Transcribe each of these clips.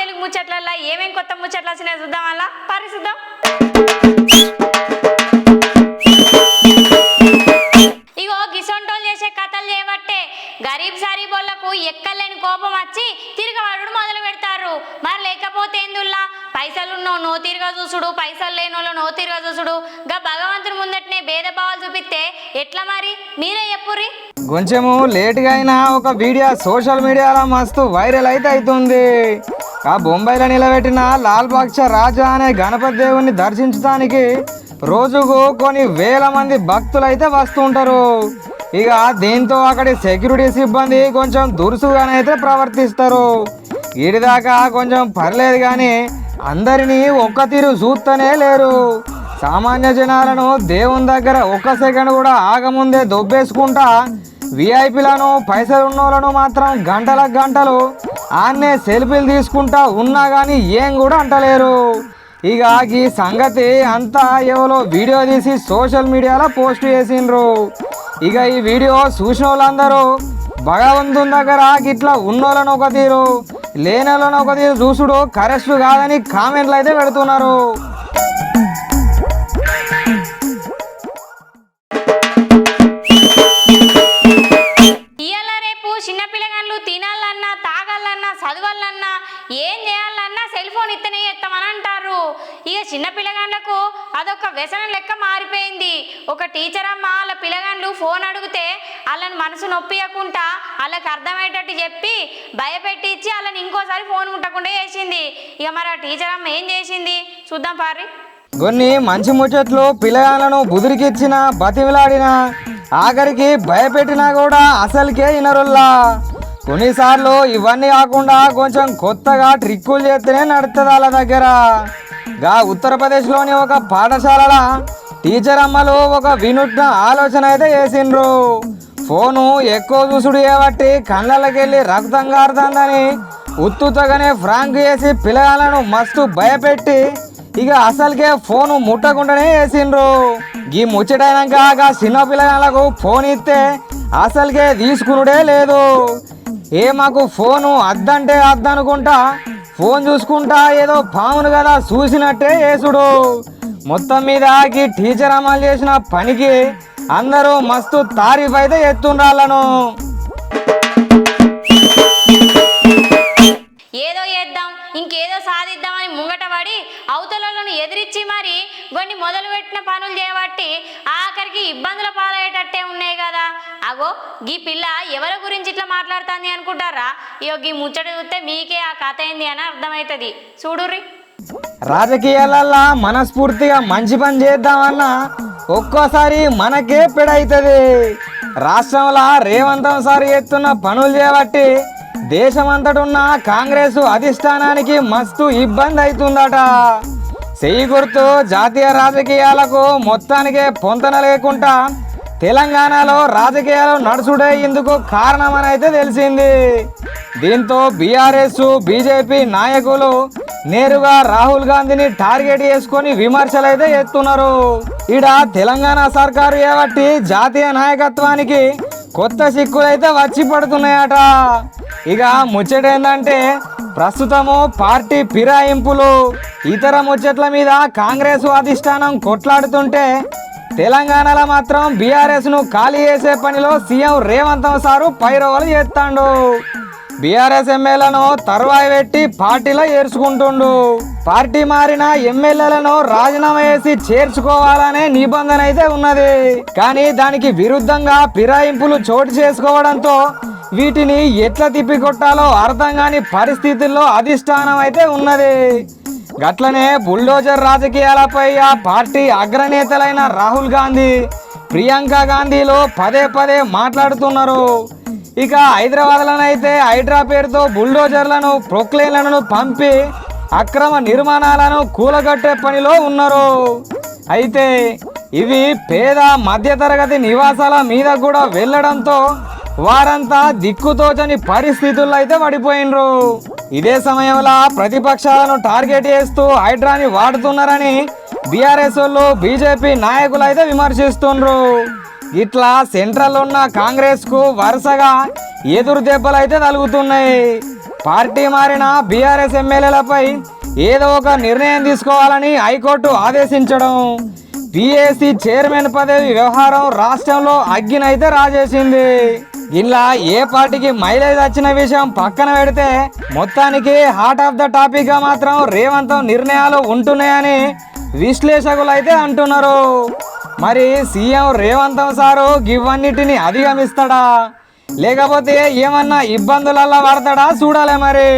తెలుగు ముచ్చట్లలో ఏమేం కొత్త ముచ్చట్లు వచ్చినాయో చూద్దాం అలా పరిశుద్ధం. పైసలు లేనోళ్ళు నో తిరగా చూసుడు. గా భగవంతుని ముందటనే భేదభావాలు చూపిస్తే ఎట్లా మరి? మీరే చెప్పుర్రి? కొంచెము లేట్గా అయినా ఒక వీడియో సోషల్ మీడియాలో మస్తు వైరల్ అయితే అవుతుంది ఆ బొంబాయిలో నిలబెట్టిన లాల్ బాక్ష రాజా అనే గణపతి దేవుణ్ణి దర్శించడానికి రోజుకు కొన్ని వేల మంది భక్తులు అయితే వస్తుంటారు ఇక దీంతో అక్కడి సెక్యూరిటీ సిబ్బంది కొంచెం దురుసుగానైతే ప్రవర్తిస్తారు. ఇడిదాకా కొంచెం పర్లేదు కానీ అందరినీ ఒక్క తీరు చూస్తూనే లేరు. సామాన్య జనాలను దేవుని దగ్గర ఒక్క సెకండ్ కూడా ఆగముందే దొబ్బేసుకుంటా విఐపీలను పైసలు ఉన్నోళ్ళను మాత్రం గంటల గంటలు ఆన్నే సెల్ఫీలు తీసుకుంటా ఉన్నా కానీ ఏం కూడా అంటలేరు. ఇక ఈ సంగతి అంతా ఎవరో వీడియో తీసి సోషల్ మీడియాలో పోస్ట్ చేసిండ్రు. ఇక ఈ వీడియో చూసిన వాళ్ళందరూ భగవంతుని దగ్గర గిట్లా ఉన్నోళ్ళను ఒక తీరు లేనోళ్ళను ఒక చూసుడు కరెక్ట్ కాదని కామెంట్లు అయితే పెడుతున్నారు. పిల్లగాళ్ళకు అదొక వ్యసనం లెక్క మారిపోయింది. ఒక టీచర్ అమ్మ వాళ్ళ పిల్లగాళ్ళు ఫోన్ అడిగితే వాళ్ళని మనసు నొప్పియకుండా వాళ్ళకి అర్థమయ్యేటట్టు చెప్పి భయపెట్టించి వాళ్ళని ఇంకోసారి ఫోన్ ముట్టకుండా చేసింది. ఇక మరి ఆ టీచర్ అమ్మ ఏం చేసింది? చూద్దాం పారి కొన్ని మంచి ముచ్చట్లు పిల్లగాళ్ళను బుదిరికిచ్చిన బతిమిలాడిన ఆఖరికి భయపెట్టినా కూడా అసలుకే ఇనరుల్లా కొన్నిసార్లు ఇవన్నీ కాకుండా కొంచెం కొత్తగా ట్రిక్కులు చేస్తేనే నడుస్తుంది వాళ్ళ దగ్గర. గా ఉత్తరప్రదేశ్లోని ఒక పాఠశాలల టీచర్ అమ్మలు ఒక వినూత్న ఆలోచన అయితే చేసిండ్రు. ఫోను ఎక్కువ చూసుడు చేయబట్టి కళ్ళకెళ్ళి రక్తం కారుతుందని ఉత్తుతగానే ఫ్రాంక్ చేసి పిల్లగాళ్ళను మస్తు భయపెట్టి ఇక అసలుకే ఫోను ముట్టకుండానే వేసిండ్రు ఈ ముచ్చటైనాక ఆ చిన్న పిల్లగాళ్ళకు ఫోన్ ఇస్తే అసలుకే తీసుకునుడే లేదు. ఏ మాకు ఫోను అద్దంటే అద్దనుకుంటా ఫోన్ చూసుకుంటా ఏదో పామును కదా చూసినట్టే యేసుడు. మొత్తం మీద ఈ టీచర్ అమలు చేసిన పనికి అందరూ మస్తు తారీఫ్ అయితే ఎత్తుండ్రాళ్ళను. కొన్ని మొదలుపెట్టిన పనులు చేయబట్టి ఆఖరికి ఇబ్బందుల పాలయ్యేటట్టే ఉన్నాయి కదా. అగో గీ పిల్ల ఎవరి గురించి ఇట్లా మాట్లాడుతుంది అనుకుంటారా? ఇగో గీ ముచ్చట చూస్తే మీకే ఆ కథ ఏంది అని అర్థమవుతుంది చూడుర్రి. రాజకీయాలల్లా మనస్ఫూర్తిగా మంచి పని చేద్దామన్నా ఒక్కోసారి మనకే పెడైతుంది. రాష్ట్రంలో రేవంతం సారి ఎత్తున్న పనులు చేయబట్టి దేశమంతటున్న కాంగ్రెస్ అధిష్టానానికి మస్తు ఇబ్బంది అవుతుందట. చెయ్యి గుర్తు జాతీయ రాజకీయాలకు మొత్తానికే పొంతన లేకుండా తెలంగాణలో రాజకీయాలు నడుచుడే ఇందుకు కారణమని అయితే తెలిసింది. దీంతో బీఆర్ఎస్ బీజేపీ నాయకులు నేరుగా రాహుల్ గాంధీని టార్గెట్ చేసుకొని విమర్శలు అయితే ఎత్తున్నారు. ఈడ తెలంగాణ సర్కారు ఏవట్టి జాతీయ నాయకత్వానికి కొత్త సిక్కులైతే వచ్చి పడుతున్నాయట. ఇక ముచ్చట ఏంటంటే ప్రస్తుతము పార్టీ ఫిరాయింపులు ఇతర ముచ్చట్ల మీద కాంగ్రెస్ అధిష్టానం కొట్లాడుతుంటే తెలంగాణలో మాత్రం బీఆర్ఎస్ను ఖాళీ చేసే పనిలో సీఎం రేవంత్ సారు పైరవలు చేస్తాడు. బీఆర్ఎస్ ఎమ్మెల్యేలను తరువాయి పెట్టి పార్టీలో ఏర్చుకుంటుండు పార్టీ మారిన ఎమ్మెల్యేలను రాజీనామా చేసి చేర్చుకోవాలనే నిబంధన అయితే ఉన్నది. కానీ దానికి విరుద్ధంగా ఫిరాయింపులు చోటు చేసుకోవడంతో వీటిని ఎట్లా తిప్పికొట్టాలో అర్థం కాని పరిస్థితుల్లో అధిష్టానం అయితే ఉన్నది. గట్లనే బుల్డోజర్ రాజకీయాలపై ఆ పార్టీ అగ్రనేతలైన రాహుల్ గాంధీ ప్రియాంక గాంధీలో పదే పదే మాట్లాడుతున్నారు. ఇక హైదరాబాద్లోనైతే హైడ్రా పేరుతో బుల్డోజర్లను ప్రొక్లేన్లను పంపి అక్రమ నిర్మాణాలను కూలగొట్టే పనిలో ఉన్నారు. అయితే ఇవి పేద మధ్యతరగతి నివాసాల మీద కూడా వెళ్ళడంతో వారంతా దిక్కుతోచని పరిస్థితుల్లో అయితే పడిపోయినరు. ఇదే సమయంలో ప్రతిపక్షాలను టార్గెట్ చేస్తూ హైడ్రాని వాడుతున్నారని బీఆర్ఎస్ వాళ్ళు బీజేపీ నాయకులు అయితే విమర్శిస్తుండ్రు. ఇట్లా సెంట్రల్ ఉన్న కాంగ్రెస్కు వరుసగా ఎదురు దెబ్బలు అయితే తలుగుతున్నాయి పార్టీ మారిన బీఆర్ఎస్ ఎమ్మెల్యేలపై ఏదో ఒక నిర్ణయం తీసుకోవాలని హైకోర్టు ఆదేశించడం. పిఏసి చైర్మన్ పదవి వ్యవహారం రాష్ట్రంలో అగ్గినైతే రాజేసింది. ఇలా ఏ పార్టీకి మైలేజ్ వచ్చిన విషయం పక్కన పెడితే మొత్తానికి హార్ట్ ఆఫ్ ద టాపిక్గా మాత్రం రేవంతం నిర్ణయాలు ఉంటున్నాయని విశ్లేషకులు అయితే అంటున్నారు. మరి సీఎం రేవంతం సారు గివన్నిటిని అధిగమిస్తాడా? లేకపోతే ఏమన్నా ఇబ్బందులల్లా పడతాడా? చూడాలి మరి.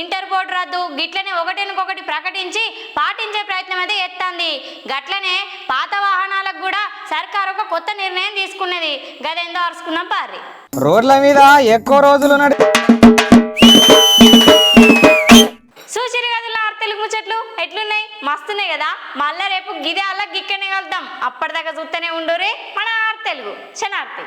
ఇంటర్ బోర్డు రద్దు. గిట్లనే ఒకటినొకటి ప్రకటించి పాటించే ప్రయత్నం అయితే ఎత్తంది. గట్లనే పాత వాహనాలకు కూడా సర్కారు ఒక కొత్త నిర్ణయం తీసుకున్నది. గదెందో అరుచుకున్నాం పారి రోడ్ల మీద ఎక్కువ రోజులు నడి చూసిరు కదలా తెలుగు ముచ్చట్లు? ఎట్లున్నాయి? మస్తున్నాయి కదా? మళ్ళా రేపు గిదే అలా గిక్కనే కలుద్దాం. అప్పటిదాకా చూస్తూనే ఉండురే మన ఆర్ తెలుగు. శనార్థి